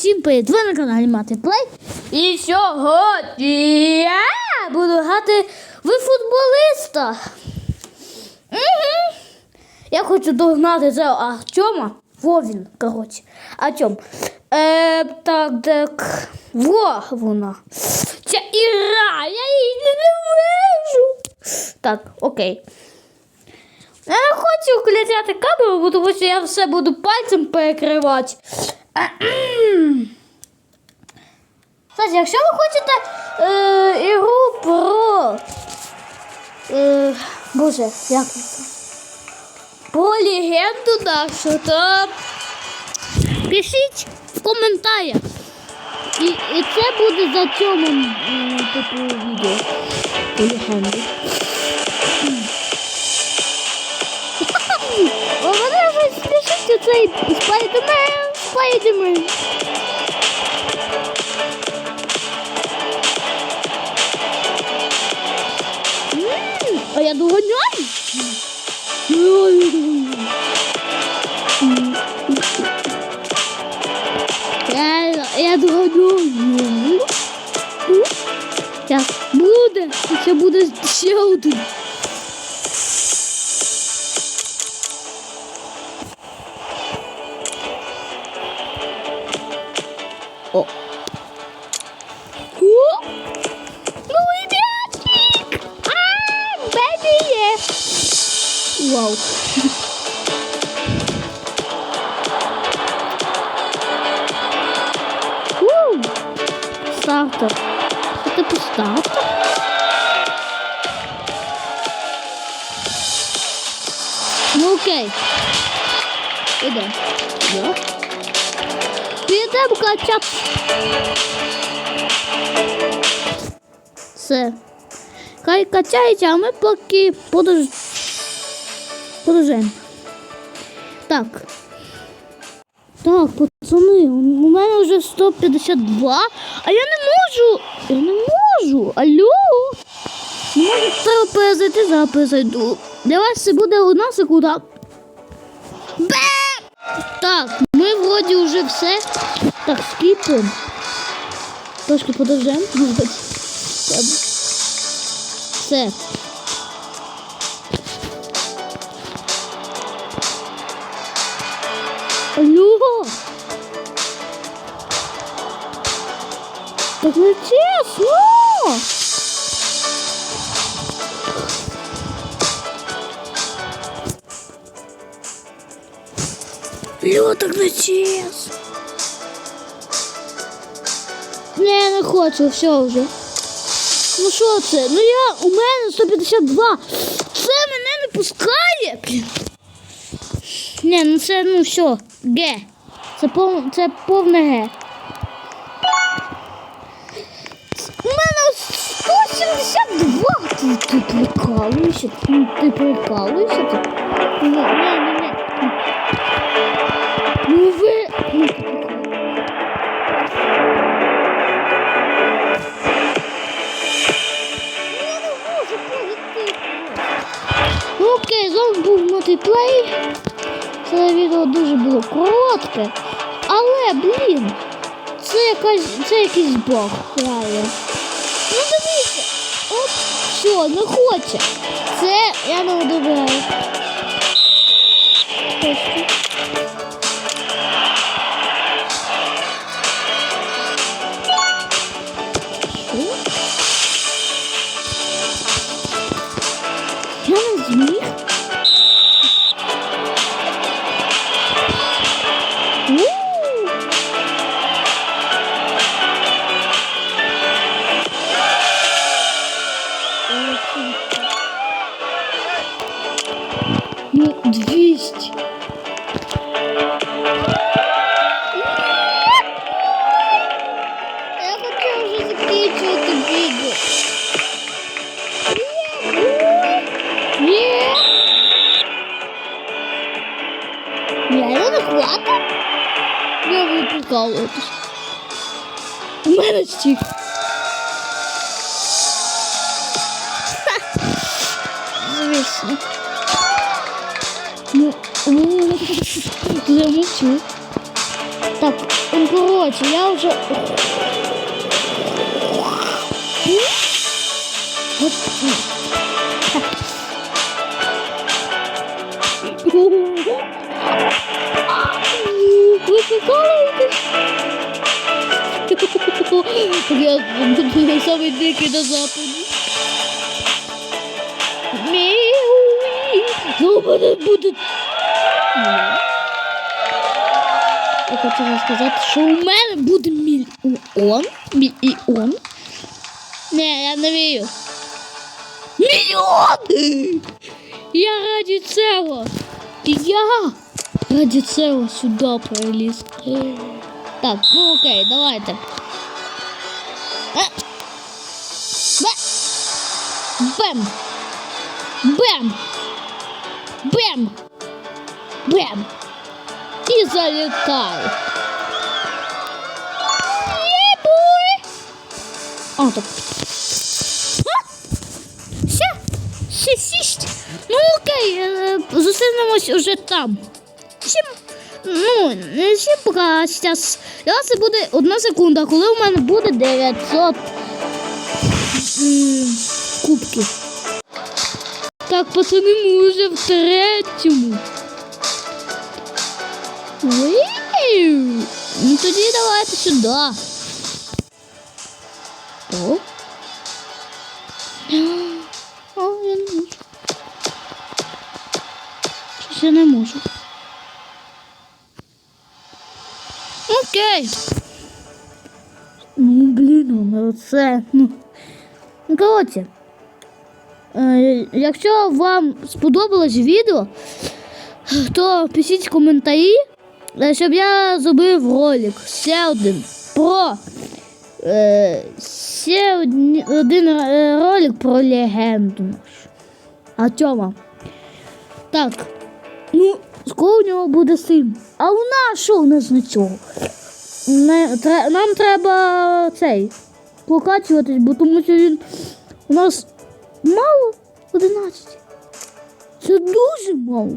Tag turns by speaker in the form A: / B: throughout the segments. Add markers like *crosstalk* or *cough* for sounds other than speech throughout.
A: всім привіт! Ви на каналі Мати Плей. І сьогодні я буду грати в футболіста. Угу. Я хочу догнати цього Артема. Во він, коротше. Артем. Е, так, так. Во вона. Ця Іра, я її ненавижу. Так, окей. Я не хочу включати камеру, тому що я все буду пальцем перекривати. Кстати, якщо ви хочете е, ігру про. Е, Боже, як це? Про легенду нашу, то пишіть в коментарях. І, і це буде за цьому типу відео. Про легенду. У мене вже спішить цей спайдермен, М, А я доганяю. Я, я доганяю. Так, буде. Це буде ще один. Вау. Стартер. Це типу стартер? Ну окей. Іде. Йо. Підемо качати. Все. Хай качається, а ми поки подож... подождемо. Так. Так, пацани, у мене вже 152, а я не можу. Я не можу. Алло. Не можу треба перезайти, зараз перезайду. Для вас це буде одна секунда. Бе! Так, ми вроді вже все. Так, скіпаємо. Трошки подождемо. *laughs* Все. Так не чесно! Алло, так не чесно! Не, не хочу, все вже. Ну що це? Ну я, у мене 152. Це мене не пускає. Блін. Ні, ну це ну все, Г. Це пов... це повне Г. Ти, ти прикалуєшся? Ти, ти прикалуєшся? Ти? Ні, ні, ні, ні. Ну ви... Не окей, знову був мультиплей. Це відео дуже було коротке. Але, блін, це якась це якийсь баг, реально. Все, не хоче. Це я не одобряю. Я не зміг. Ну, 200. Я хочу вже закінчувати відео. Ні. Ні, я ви прикалуєтесь. У мене стік. Звісно. Мовчу. Так, ну, коротше, я вже. От, ні. Ви прикалуєтесь? Я самий дикий на западі. Міуі. Ну, мене буде. Я хочу сказати, що у мене буде мільйон. Мільйон. Не, я не вірю. Мільйон! Я раді цього. Я раді цього сюди приліз. Так, ну окей, давайте. Е. Бе. Бем. Бем. І залітаю. Єбуй. А, так. А? Ще, ще сість. Ну окей, е, зустрінемось уже там. Всім, ну, всім пока. Зараз це буде одна секунда, коли у мене буде 900 кубків. Так, пацани, ми вже в третьому. Ну тоді давайте сюди. О. О, я не можу. Щось я не можу. Окей. Ну, блін, ну це. Ну, ну коротше. Е, якщо вам сподобалось відео, то пишіть коментарі, щоб я зробив ролик ще один про е, ще одні- один е, ролик про легенду. Артема. Так. Ну, скоро у нього буде син. А у нас що у нас на цього? Нам треба цей прокачуватись, бо тому що він у нас мало 11. Це дуже мало.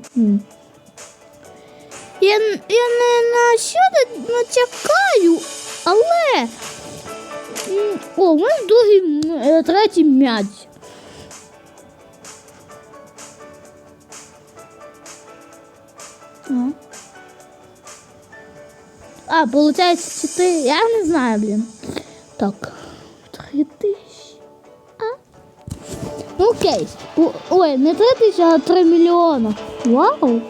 A: Я, я не на що натякаю, але. О, у мене другий, е, третій м'яч. А. А, получается 4. Я не знаю, блин. Так. 3000. А? Ну, Окей. Ой, не 3000, а 3 мільйона. Вау.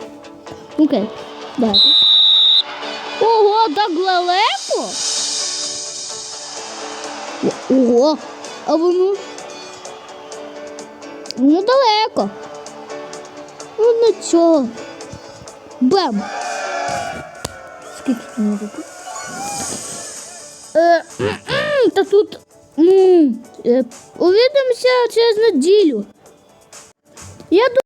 A: Окей. Давайте. Ого, так далеко. Ого. А воно. Воно далеко. Ну нічого. Бем. Скільки тут може? Е, та тут. м, е, Увидимося через неділю. Я думаю,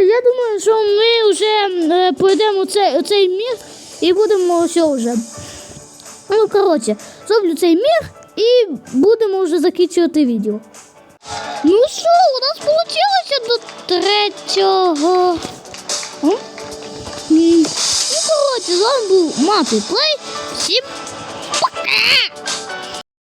A: я думаю, що ми вже е, пройдемо цей, цей мір і будемо все вже. Ну, коротше, зроблю цей мір і будемо вже закінчувати відео. Ну що, у нас вийшло до третього. Ну, коротше, з вами був Мати Плей. Всім!